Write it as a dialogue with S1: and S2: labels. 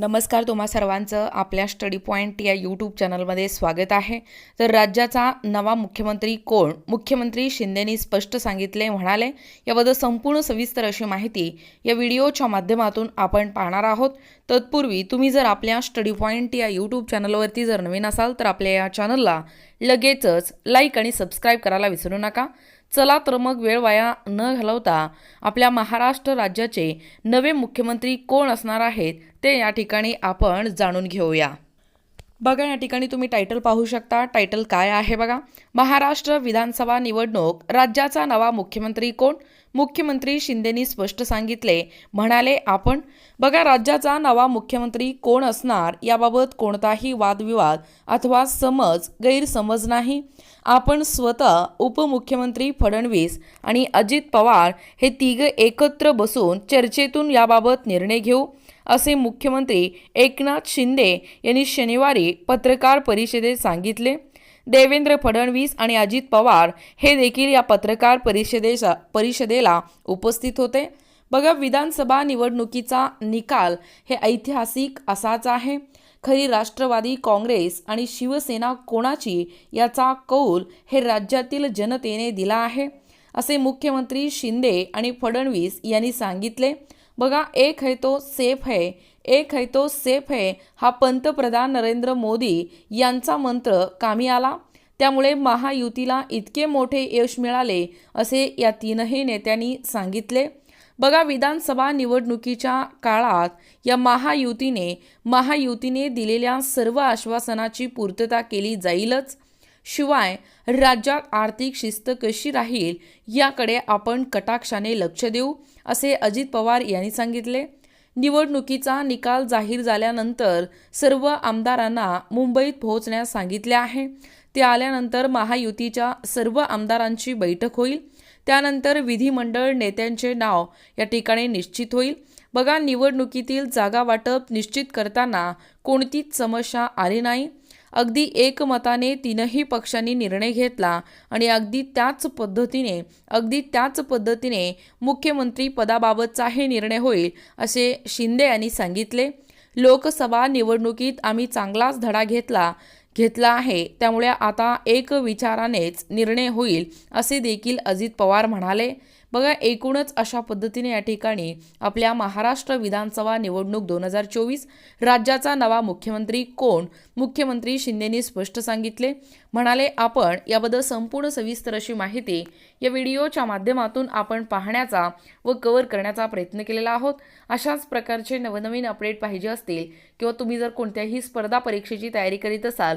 S1: नमस्कार तुम्हा सर्वांचं. आपल्या स्टडी पॉईंट या यूट्यूब चॅनलमध्ये स्वागत आहे. तर राज्याचा नवा मुख्यमंत्री कोण? मुख्यमंत्री शिंदेनी स्पष्ट सांगितले म्हणाले याबद्दल संपूर्ण सविस्तर अशी माहिती या व्हिडिओच्या माध्यमातून आपण पाहणार आहोत. तत्पूर्वी तुम्ही जर आपल्या स्टडी पॉईंट या यूट्यूब चॅनलवरती जर नवीन असाल तर आपल्या या चॅनलला लगेचच लाईक आणि सबस्क्राईब करायला विसरू नका. चला तर मग वेळ वाया न घालवता आपल्या महाराष्ट्र राज्याचे नवे मुख्यमंत्री कोण असणार आहेत ते या ठिकाणी आपण जाणून घेऊया. बघा या ठिकाणी तुम्ही टायटल पाहू शकता. टायटल काय आहे बघा? महाराष्ट्र विधानसभा निवडणूक राज्याचा नवा मुख्यमंत्री कोण? मुख्यमंत्री शिंदेनी स्पष्ट सांगितले. म्हणाले आपण बघा राज्याचा नवा मुख्यमंत्री कोण असणार याबाबत कोणताही वादविवाद अथवा समज गैरसमज नाही. आपण स्वतः उपमुख्यमंत्री फडणवीस आणि अजित पवार हे तिघं एकत्र बसून चर्चेतून याबाबत निर्णय घेऊ. असे मुख्यमंत्री एकनाथ शिंदे यांनी शनिवारी पत्रकार परिषदेत सांगितले. देवेंद्र फडणवीस आणि अजित पवार हे देखील या पत्रकार परिषदेचा परिषदेला उपस्थित होते. बघा विधानसभा निवडणुकीचा निकाल हे ऐतिहासिक असाच आहे. खरी राष्ट्रवादी काँग्रेस आणि शिवसेना कोणाची याचा कौल हे राज्यातील जनतेने दिला आहे असे मुख्यमंत्री शिंदे आणि फडणवीस यांनी सांगितले. बघा एक है तो सेफ है एक है तो सेफ है हा पंतप्रधान नरेंद्र मोदी यांचा मंत्र कामी आला. त्यामुळे महायुतीला इतके मोठे यश मिळाले असे या तीनही नेत्यांनी सांगितले. बघा विधानसभा निवडणुकीच्या काळात या महायुतीने महायुतीने दिलेल्या सर्व आश्वासनाची पूर्तता केली जाईलच. शिवाय राज्यात आर्थिक शिस्त कशी राहील याकडे आपण कटाक्षाने लक्ष देऊ असे अजित पवार यांनी सांगितले. निवडणुकीचा निकाल जाहीर झाल्यानंतर सर्व आमदारांना मुंबईत पोहोचण्यास सांगितले आहे. ते आल्यानंतर महायुतीच्या सर्व आमदारांची बैठक होईल. त्यानंतर विधिमंडळ नेत्यांचे नाव या ठिकाणी निश्चित होईल. बघा निवडणुकीतील जागा वाटप निश्चित करताना कोणतीच समस्या आली नाही. अगदी एकमताने तीनही पक्षांनी निर्णय घेतला आणि अगदी त्याच पद्धतीने अगदी त्याच पद्धतीने मुख्यमंत्री पदाबाबतचाही निर्णय होईल असे शिंदे यांनी सांगितले. लोकसभा निवडणुकीत आम्ही चांगलाच धडा घेतला घेतला आहे त्यामुळे आता एक विचारानेच निर्णय होईल असे देखील अजित पवार म्हणाले. बघा एकूणच अशा पद्धतीने या ठिकाणी आपल्या महाराष्ट्र विधानसभा निवडणूक दोन हजार चोवीस राज्याचा नवा मुख्यमंत्री कोण? मुख्यमंत्री शिंदेनी स्पष्ट सांगितले. म्हणाले आपण याबद्दल संपूर्ण सविस्तर अशी माहिती या व्हिडिओच्या माध्यमातून आपण पाहण्याचा व कव्हर करण्याचा प्रयत्न केलेला आहोत. अशाच प्रकारचे नवनवीन अपडेट पाहिजे असतील किंवा तुम्ही जर कोणत्याही स्पर्धा परीक्षेची तयारी करीत असाल